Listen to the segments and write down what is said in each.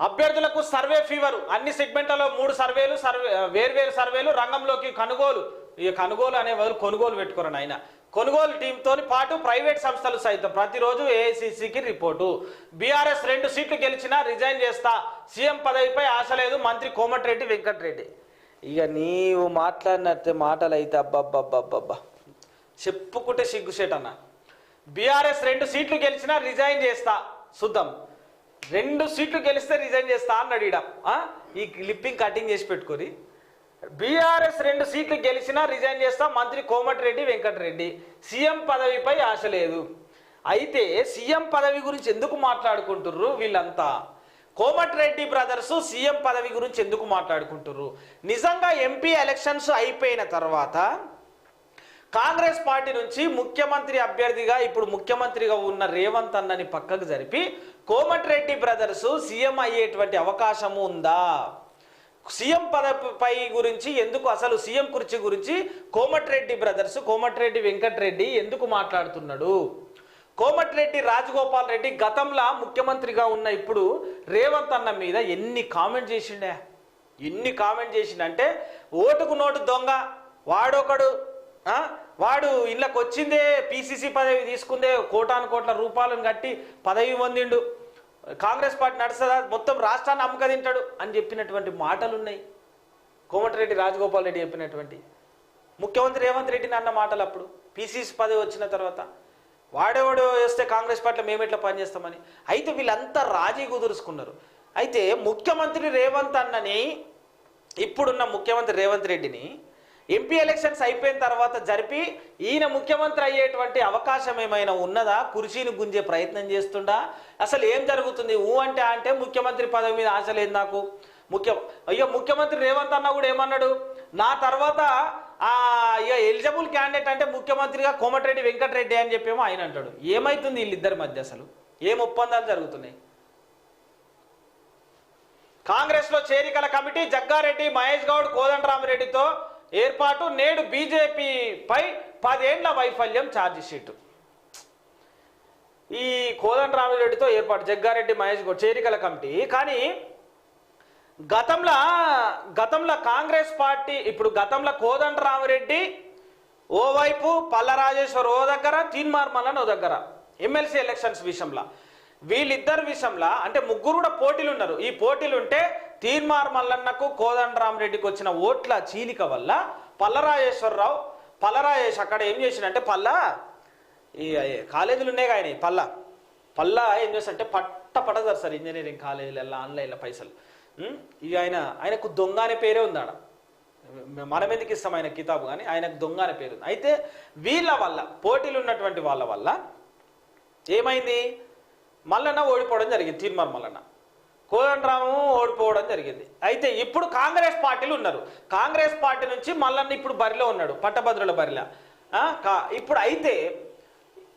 అభ్యర్థులకు survey fever. అన్ని సెగ్మెంట్లలో మూడు సర్వేలు సర్వే వేర్వేరు సర్వేలు రంగంలోకి కొనుగోలు. ఈ కొనుగోలు అనే వాళ్ళు కొనుగోలు పెట్టుకోరని ఆయన కొనుగోలు టీంతో పాటు ప్రైవేట్ సంస్థలు సైతం ప్రతిరోజు ఏఐసిసికి రిపోర్టు. బీఆర్ఎస్ రెండు సీట్లు గెలిచినా రిజైన్ చేస్తా. సీఎం పదవిపై ఆశ లేదు. మంత్రి కోమటిరెడ్డి వెంకటరెడ్డి. ఇక నీవు మాట్లాడినట్టే మాటలు అయితే అబ్బబ్బబ్బబ్బబ్బా. చెప్పుకుంటే సిగ్గుసేట్ అన్న. బీఆర్ఎస్ రెండు సీట్లు గెలిచినా రిజైన్ చేస్తా. చూద్దాం రెండు సీట్లు గెలిస్తే రిజైన్ చేస్తా అన్నాడు ఈడ. ఈ క్లిప్పింగ్ కటింగ్ చేసి పెట్టుకొని. బీఆర్ఎస్ రెండు సీట్లు గెలిచినా రిజైన్ చేస్తా మంత్రి కోమటిరెడ్డి వెంకటరెడ్డి. సీఎం పదవిపై ఆశ లేదు. అయితే సీఎం పదవి గురించి ఎందుకు మాట్లాడుకుంటుర్రు వీళ్ళంతా? కోమటిరెడ్డి బ్రదర్స్ సీఎం పదవి గురించి ఎందుకు మాట్లాడుకుంటుర్రు? నిజంగా ఎంపీ ఎలక్షన్స్ అయిపోయిన తర్వాత కాంగ్రెస్ పార్టీ నుంచి ముఖ్యమంత్రి అభ్యర్థిగా ఇప్పుడు ముఖ్యమంత్రిగా ఉన్న రేవంత్ అన్నని పక్కకు జరిపి కోమటిరెడ్డి బ్రదర్స్ సీఎం అయ్యేటువంటి అవకాశము ఉందా? సీఎం పదపై గురించి ఎందుకు అసలు సీఎం కుర్చీ గురించి కోమటిరెడ్డి బ్రదర్స్ కోమటిరెడ్డి వెంకటరెడ్డి ఎందుకు మాట్లాడుతున్నాడు? కోమటిరెడ్డి రాజగోపాల్ రెడ్డి గతంలో ముఖ్యమంత్రిగా ఉన్న ఇప్పుడు రేవంత్ అన్న మీద ఎన్ని కామెంట్ చేసిండే? ఎన్ని కామెంట్ చేసిండంటే ఓటుకు నోటు దొంగ వాడొకడు వాడు ఇళ్ళకి వచ్చిందే పిసిసి పదవి తీసుకుందే కోటాను కోట్ల రూపాయలను కట్టి పదవి పొందిండు. కాంగ్రెస్ పార్టీ నడుస్తుందా? మొత్తం రాష్ట్రాన్ని అమ్మక తింటాడు అని చెప్పినటువంటి మాటలు ఉన్నాయి కోమటిరెడ్డి రాజగోపాల్ రెడ్డి చెప్పినటువంటి. ముఖ్యమంత్రి రేవంత్ రెడ్డిని అన్న మాటలు అప్పుడు. పిసిసి పదవి వచ్చిన తర్వాత. వాడేవాడు వస్తే కాంగ్రెస్ పార్టీలో మేము ఎట్లా పనిచేస్తామని. అయితే వీళ్ళంతా రాజీ కుదురుచుకున్నారు. అయితే ముఖ్యమంత్రి రేవంత్ అన్నని ఇప్పుడున్న ముఖ్యమంత్రి రేవంత్ రెడ్డిని ఎంపీ ఎలక్షన్స్ అయిపోయిన తర్వాత జరిపి ఈయన ముఖ్యమంత్రి అయ్యేటువంటి అవకాశం ఏమైనా ఉన్నదా? కుర్చీని గుంజే ప్రయత్నం చేస్తుండా? అసలు ఏం జరుగుతుంది? ఊ అంటే అంటే ముఖ్యమంత్రి పదవి మీద ఆశ లేదు నాకు. ముఖ్య అయ్యో ముఖ్యమంత్రి రేవంత్ అన్న కూడా ఏమన్నాడు? నా తర్వాత ఆ ఇక ఎలిజిబుల్ క్యాండిడేట్ అంటే ముఖ్యమంత్రిగా కోమటిరెడ్డి వెంకటరెడ్డి అని చెప్పేమో ఆయన అంటాడు. ఏమైతుంది వీళ్ళిద్దరి మధ్య అసలు? ఏం ఒప్పందాలు జరుగుతున్నాయి? కాంగ్రెస్లో చేరికల కమిటీ జగ్గారెడ్డి మహేష్ గౌడ్ కోదండరామిరెడ్డితో ఏర్పాటు నేడు బీజేపీపై పదేండ్ల వైఫల్యం ఛార్జ్ షీట్ ఈ కోదండరామిరెడ్డితో ఏర్పాటు జగ్గారెడ్డి మహేష్ చేరికల కమిటీ. కానీ గతంలో గతంలో కాంగ్రెస్ పార్టీ ఇప్పుడు గతంలో కోదండరామిరెడ్డి ఓవైపు పల్ల రాజేశ్వర్ ఓ దగ్గర తీన్మార్ మల్లన్ ఓ దగ్గర. ఎమ్మెల్సీ ఎలక్షన్స్ విషయంలో. వీళ్ళిద్దరు విషయంలో అంటే ముగ్గురు కూడా పోటీలు ఉన్నారు. ఈ పోటీలు ఉంటే తీన్మార్ మల్లన్నకు కోదండరామరెడ్డికి వచ్చిన ఓట్ల చీలిక వల్ల పల్లరాజేశ్వరరావు పల్లరాజేష్ అక్కడ ఏం చేసిండంటే పల్ల ఈ కాలేజీలు ఉన్నాయి ఆయన పల్ల. పల్ల ఏం చేస్తారంటే పట్ట పడతారు సార్ ఇంజనీరింగ్ కాలేజీలలో ఆన్లైన్లో పైసలు. ఇవి ఇక ఆయన ఆయనకు దొంగ అనే పేరే ఉంది ఆడ మనం ఎందుకు ఇస్తాం ఆయన కితాబు కానీ ఆయనకు దొంగ అనే పేరు ఉంది. అయితే వీళ్ళ వల్ల పోటీలు ఉన్నటువంటి వాళ్ళ వల్ల ఏమైంది? మల్లన్న ఓడిపోవడం జరిగింది తీర్మార్ మల్లన్న. కోదండరాము ఓడిపోవడం జరిగింది. అయితే ఇప్పుడు కాంగ్రెస్ పార్టీలు ఉన్నారు. కాంగ్రెస్ పార్టీ నుంచి మల్లన్న ఇప్పుడు బరిలో ఉన్నాడు పట్టభద్రుల బరిలో. కా- ఇప్పుడు అయితే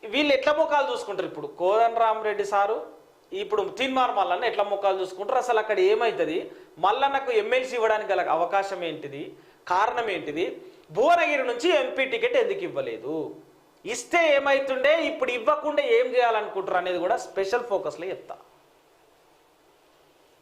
వీళ్ళు ఎట్ల ముఖాలు చూసుకుంటారు ఇప్పుడు? కోదండరామరెడ్డి సారు ఇప్పుడు తీన్మార్ మల్లన్న ఎట్లా ముఖాలు చూసుకుంటారు? అసలు అక్కడ ఏమవుతుంది మల్లన్నకు ఎమ్మెల్సీ ఇవ్వడానికి గల అవకాశం ఏంటిది? కారణం ఏంటిది? భువనగిరి నుంచి ఎంపీ టికెట్ ఎందుకు ఇవ్వలేదు? ఇస్తే ఏమైతుండే? ఇప్పుడు ఇవ్వకుండా ఏం చేయాలనుకుంటారు అనేది కూడా స్పెషల్ ఫోకస్లో చెప్తా.